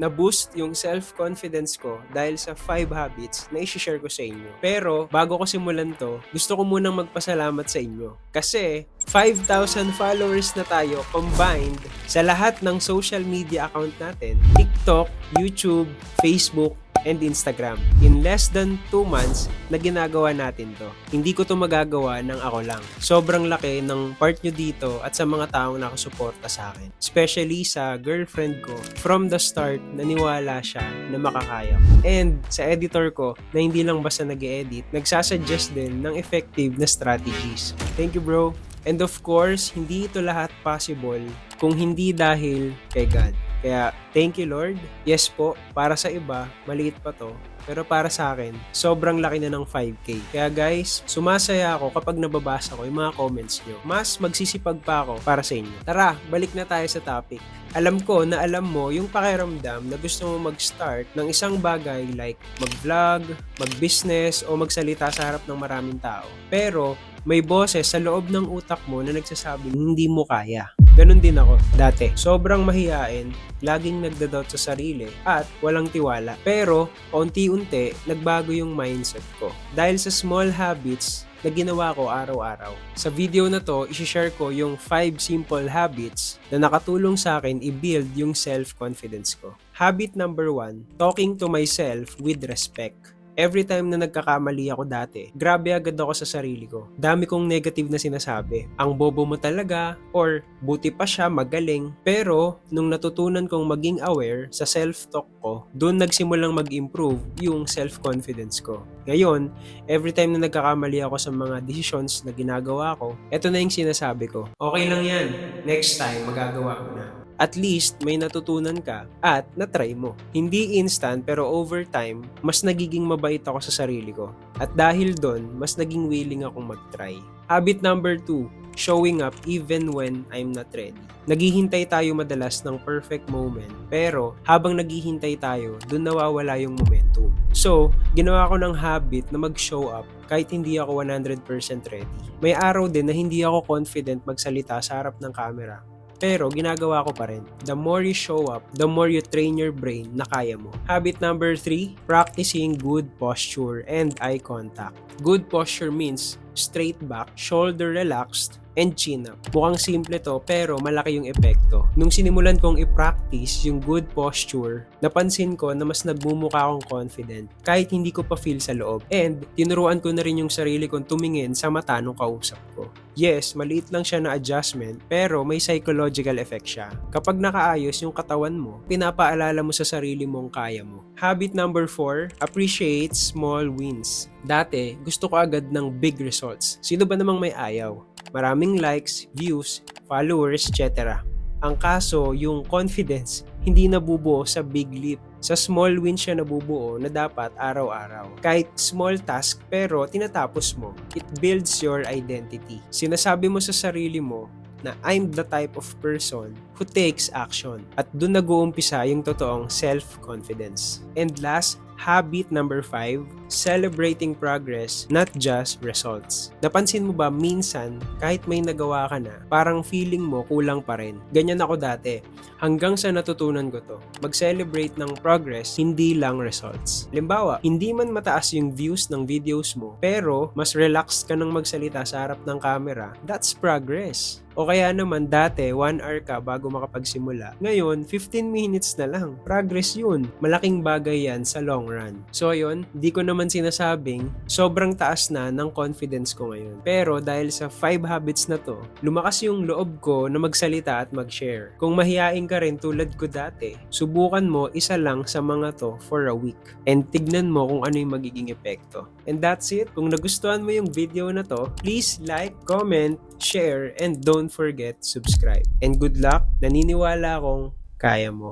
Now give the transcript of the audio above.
na-boost yung self-confidence ko dahil sa 5 habits na i-share ko sa inyo. Pero, bago ko simulan to, gusto ko munang magpasalamat sa inyo. Kasi, 5,000 followers na tayo combined sa lahat ng social media account natin. TikTok, YouTube, Facebook, and Instagram. In less than 2 months na ginagawa natin to. Hindi ko to magagawa ng ako lang. Sobrang laki ng part nyo dito at sa mga taong nakasuporta sa akin. Especially sa girlfriend ko. From the start, naniwala siya na makakaya. And sa editor ko, na hindi lang basta nag edit nagsasuggest din ng effective na strategies. Thank you bro! And of course, hindi ito lahat possible kung hindi dahil kay God. Kaya, thank you Lord. Yes po, para sa iba, maliit pa to. Pero para sa akin, sobrang laki na ng 5K. Kaya guys, sumasaya ako kapag nababasa ko yung mga comments nyo. Mas magsisipag pa ako para sa inyo. Tara, balik na tayo sa topic. Alam ko na alam mo yung pakiramdam na gusto mo mag-start ng isang bagay like mag-vlog, mag-business, o magsalita sa harap ng maraming tao. Pero, may boses sa loob ng utak mo na nagsasabing hindi mo kaya. Ganon din ako dati. Sobrang mahiyain, laging nagdadoubt sa sarili at walang tiwala. Pero unti-unti nagbago yung mindset ko. Dahil sa small habits na ginawa ko araw-araw. Sa video na to, isi-share ko yung 5 simple habits na nakatulong sa akin i-build yung self-confidence ko. Habit number 1, talking to myself with respect every time na nagkakamali ako dati, grabe agad ako sa sarili ko. Dami kong negative na sinasabi. Ang bobo mo talaga, or buti pa siya, magaling. Pero, nung natutunan kong maging aware sa self-talk ko, doon nagsimulang mag-improve yung self-confidence ko. Ngayon, every time na nagkakamali ako sa mga decisions na ginagawa ko, eto na yung sinasabi ko. Okay lang yan. Next time, magagawa ko na at least may natutunan ka at na-try mo. Hindi instant pero over time, mas nagiging mabait ako sa sarili ko. At dahil doon, mas naging willing akong mag-try. Habit number 2, showing up even when I'm not ready. Naghihintay tayo madalas ng perfect moment, pero habang naghihintay tayo, doon nawawala yung momentum. So, ginawa ko ng habit na mag-show up kahit hindi ako 100% ready. May araw din na hindi ako confident magsalita sa harap ng camera pero ginagawa ko pa rin. The more you show up, the more you train your brain na kaya mo. Habit number 3, practicing good posture and eye contact. Good posture means straight back, shoulder relaxed, and chin up. Mukhang simple to pero malaki yung epekto. Nung sinimulan kong i-practice yung good posture, napansin ko na mas nagmumukha akong confident kahit hindi ko pa feel sa loob. And tinuruan ko na rin yung sarili kong tumingin sa mata nung kausap ko. Yes, maliit lang siya na adjustment pero may psychological effect siya. Kapag nakaayos yung katawan mo, pinapaalala mo sa sarili mong kaya mo. Habit number 4, appreciate small wins. Dati, gusto ko agad ng big results. Sino ba namang may ayaw? Maraming likes, views, followers, etc. Ang kaso, yung confidence, hindi nabubuo sa big leap. Sa small win siya nabubuo na dapat araw-araw. Kahit small task pero tinatapos mo, it builds your identity. Sinasabi mo sa sarili mo na I'm the type of person who takes action. At doon nag-uumpisa yung totoong self-confidence. And last, habit number 5, celebrating progress, not just results. Napansin mo ba minsan, kahit may nagawa ka na, parang feeling mo kulang pa rin. Ganyan ako dati. Hanggang sa natutunan ko to, mag-celebrate ng progress, hindi lang results. Limbawa, hindi man mataas yung views ng videos mo, pero mas relaxed ka nang magsalita sa harap ng camera, that's progress. O kaya naman dati, 1 hour ka bago makapagsimula. Ngayon, 15 minutes na lang. Progress yun. Malaking bagay yan sa long run. So ayun, di ko naman sinasabing sobrang taas na ng confidence ko ngayon. Pero dahil sa 5 habits na to, lumakas yung loob ko na magsalita at mag-share. Kung mahihain ka rin tulad ko dati, subukan mo isa lang sa mga to for a week. And tignan mo kung ano yung magiging epekto. And that's it. Kung nagustuhan mo yung video na to, please like, comment, share, and don't forget subscribe. And good luck. Naniniwala akong kaya mo.